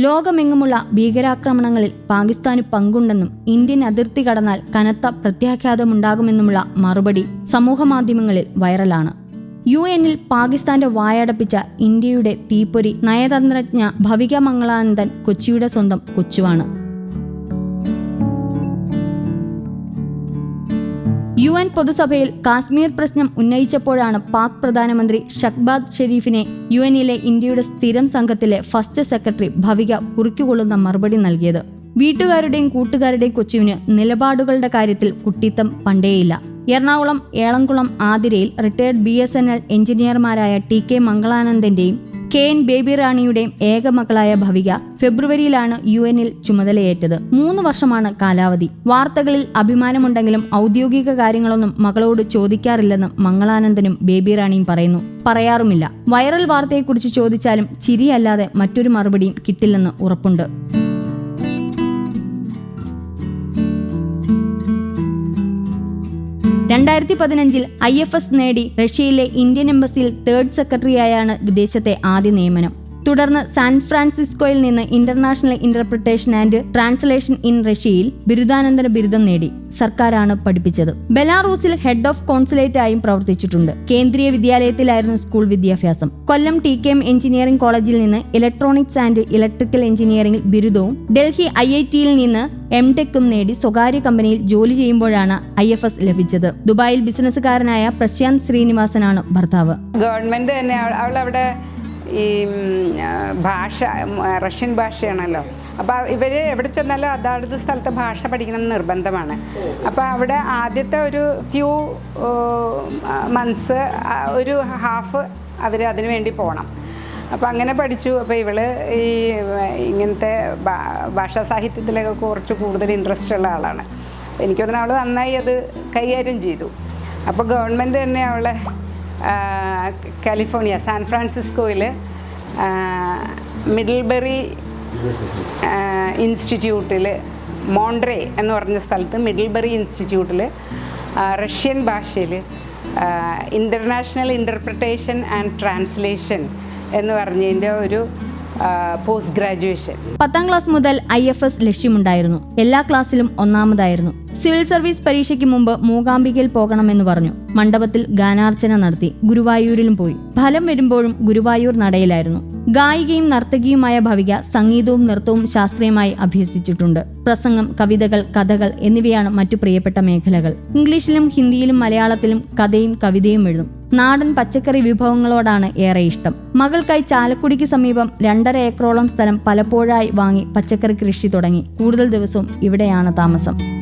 ലോകമെങ്ങുമുള്ള ഭീകരാക്രമണങ്ങളിൽ പാകിസ്ഥാന് പങ്കുണ്ടെന്നും ഇന്ത്യൻ അതിർത്തി കടന്നാൽ കനത്ത പ്രത്യാഘാതമുണ്ടാകുമെന്നുമുള്ള മറുപടി സമൂഹമാധ്യമങ്ങളിൽ വൈറലാണ്. യു എന്നിൽ പാകിസ്ഥാന്റെ വായടപ്പിച്ച ഇന്ത്യയുടെ തീപ്പൊരി നയതന്ത്രജ്ഞ ഭവിക മംഗളാനന്ദൻ കൊച്ചിയുടെ സ്വന്തം കൊച്ചുവാണ്. യു എൻ പൊതുസഭയിൽ കാശ്മീർ പ്രശ്നം ഉന്നയിച്ചപ്പോഴാണ് പാക് പ്രധാനമന്ത്രി ഷഹ്ബാദ് ഷെരീഫിനെ യു എന്നിലെ ഇന്ത്യയുടെ സ്ഥിരം സംഘത്തിലെ ഫസ്റ്റ് സെക്രട്ടറി ഭവിക കുറിക്കുകൊള്ളുന്ന മറുപടി നൽകിയത്. വീട്ടുകാരുടെയും കൂട്ടുകാരുടെയും കൊച്ചുവിന് നിലപാടുകളുടെ കാര്യത്തിൽ കുട്ടിത്തം പണ്ടേയില്ല. Ernakulam Elamkulam ആതിരയിൽ retired B S N L എഞ്ചിനീയർമാരായ T K മംഗളാനന്ദന്റെയും കെ എൻ ബേബി റാണിയുടെ ഏക മകളായ ഭവിക ഫെബ്രുവരിയിലാണ് യു എനിൽ ചുമതലയേറ്റത്. മൂന്ന് വർഷമാണ് കാലാവധി. വാർത്തകളിൽ അഭിമാനമുണ്ടെങ്കിലും ഔദ്യോഗിക കാര്യങ്ങളൊന്നും മകളോട് ചോദിക്കാറില്ലെന്ന് മംഗളാനന്ദനും ബേബി റാണിയും പറയുന്നു. പറയാറുമില്ല. വൈറൽ വാർത്തയെക്കുറിച്ച് ചോദിച്ചാലും ചിരിയല്ലാതെ മറ്റൊരു മറുപടിയും കിട്ടില്ലെന്ന് ഉറപ്പുണ്ട്. രണ്ടായിരത്തി പതിനഞ്ചിൽ ഐ എഫ് എസ് നേടി റഷ്യയിലെ ഇന്ത്യൻ എംബസിയിൽ തേർഡ് സെക്രട്ടറിയായാണ് വിദേശത്തെ ആദ്യ നിയമനം. തുടർന്ന് സാൻ ഫ്രാൻസിസ്കോയിൽ നിന്ന് international interpretation and translation in റഷ്യയിൽ ബിരുദാനന്തര ബിരുദം നേടി. സർക്കാരാണ് പഠിപ്പിച്ചത്. ബെലാറൂസിൽ ഹെഡ് ഓഫ് കോൺസുലേറ്റ് ആയും പ്രവർത്തിച്ചിട്ടുണ്ട്. കേന്ദ്രീയ വിദ്യാലയത്തിലായിരുന്നു സ്കൂൾ വിദ്യാഭ്യാസം. Kollam T K M engineering കോളേജിൽ നിന്ന് ഇലക്ട്രോണിക്സ് ആൻഡ് ഇലക്ട്രിക്കൽ എഞ്ചിനീയറിംഗിൽ ബിരുദവും ഡൽഹി ഐ ഐ ടിയിൽ നിന്ന് എം ടെക്കും നേടി സ്വകാര്യ കമ്പനിയിൽ ജോലി ചെയ്യുമ്പോഴാണ് ഐ എഫ് എസ് ലഭിച്ചത്. ദുബായിൽ ബിസിനസ്സുകാരനായ പ്രശാന്ത് ശ്രീനിവാസനാണ് ഭർത്താവ്. ഗവൺമെന്റ് തന്നെ അവൾ അവളവിടെ ഈ ഭാഷ റഷ്യൻ ഭാഷയാണല്ലോ. അപ്പോൾ ഇവർ എവിടെ ചെന്നാലും അതാത് സ്ഥലത്തെ ഭാഷ പഠിക്കണം നിർബന്ധമാണ്. അപ്പോൾ അവിടെ ആദ്യത്തെ ഒരു ഫ്യൂ മന്ത്സ് ഒരു ഹാഫ് അവർ അതിനു വേണ്ടി പോകണം അപ്പോൾ അങ്ങനെ പഠിച്ചു. അപ്പോൾ ഇവൾ ഈ ഇങ്ങനത്തെ ഭാഷാ സാഹിത്യത്തിലൊക്കെ കുറച്ച് കൂടുതൽ ഇൻട്രസ്റ്റ് ഉള്ള ആളാണ്. എനിക്ക് തോന്നുന്നു അവൾ നന്നായി അത് കൈകാര്യം ചെയ്തു. അപ്പോൾ ഗവൺമെന്റ് തന്നെ അവളെ കാലിഫോർണിയ സാൻ ഫ്രാൻസിസ്കോയിൽ മിഡിൽബറി ഇൻസ്റ്റിറ്റ്യൂട്ടിൽ മോൺട്രേ എന്ന് പറഞ്ഞ സ്ഥലത്ത് മിഡിൽബറി ഇൻസ്റ്റിറ്റ്യൂട്ടിൽ റഷ്യൻ ഭാഷയിൽ ഇന്റർനാഷണൽ ഇന്റർപ്രിട്ടേഷൻ ആൻഡ് ട്രാൻസ്ലേഷൻ എന്ന് പറഞ്ഞതിന്റെ ഒരു പോസ്റ്റ് ഗ്രാജുവേഷൻ പത്താം ക്ലാസ് മുതൽ ഐ എഫ് എസ് ലക്ഷ്യമുണ്ടായിരുന്നു. എല്ലാ ക്ലാസ്സിലും ഒന്നാമതായിരുന്നു. സിവിൽ സർവീസ് പരീക്ഷയ്ക്ക് മുമ്പ് മൂകാംബികയിൽ പോകണമെന്ന് പറഞ്ഞു. മണ്ഡപത്തിൽ ഗാനാർച്ചന നടത്തി. ഗുരുവായൂരിലും പോയി. ഫലം വരുമ്പോഴും ഗുരുവായൂർ നടയിലായിരുന്നു. ഗായികയും നർത്തകിയുമായ ഭവിക സംഗീതവും നൃത്തവും ശാസ്ത്രീയമായി അഭ്യസിച്ചിട്ടുണ്ട്. പ്രസംഗം കവിതകൾ കഥകൾ എന്നിവയാണ് മറ്റു പ്രിയപ്പെട്ട മേഖലകൾ. ഇംഗ്ലീഷിലും ഹിന്ദിയിലും മലയാളത്തിലും കഥയും കവിതയും എഴുതും. നാടൻ പച്ചക്കറി വിഭവങ്ങളോടാണ് ഏറെ ഇഷ്ടം. മകൾക്കായി ചാലക്കുടിക്ക് സമീപം രണ്ടര ഏക്കറോളം സ്ഥലം പലപ്പോഴായി വാങ്ങി പച്ചക്കറി കൃഷി തുടങ്ങി. കൂടുതൽ ദിവസവും ഇവിടെയാണ് താമസം.